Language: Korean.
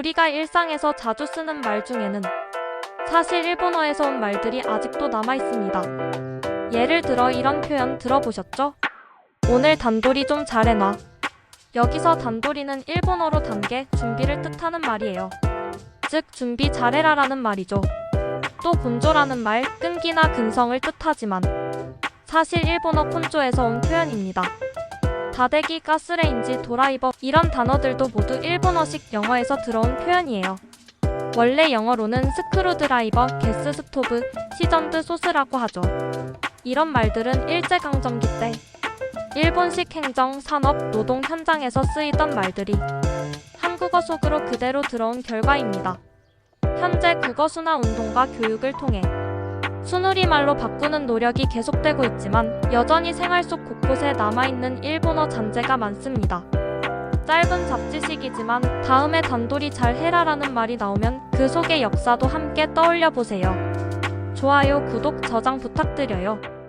우리가 일상에서 자주 쓰는 말 중에는 사실 일본어에서 온 말들이 아직도 남아 있습니다. 예를 들어 이런 표현 들어보셨죠? 오늘 단돌이 좀 잘해놔. 여기서 단돌이는 일본어로 단계, 준비를 뜻하는 말이에요. 즉, 준비 잘해라라는 말이죠. 또 곤조라는 말, 끈기나 근성을 뜻하지만 사실 일본어 콘조에서 온 표현입니다. 다대기, 가스레인지, 도라이버 이런 단어들도 모두 일본어식 영어에서 들어온 표현이에요. 원래 영어로는 스크루드라이버, 게스 스토브, 시전드 소스라고 하죠. 이런 말들은 일제강점기 때 일본식 행정, 산업, 노동 현장에서 쓰이던 말들이 한국어 속으로 그대로 들어온 결과입니다. 현재 국어순화 운동과 교육을 통해 순우리말로 바꾸는 노력이 계속되고 있지만 여전히 생활 속 곳곳에 남아있는 일본어 잔재가 많습니다. 짧은 잡지식이지만 다음에 단돌이 잘 해라라는 말이 나오면 그 속의 역사도 함께 떠올려 보세요. 좋아요, 구독, 저장 부탁드려요.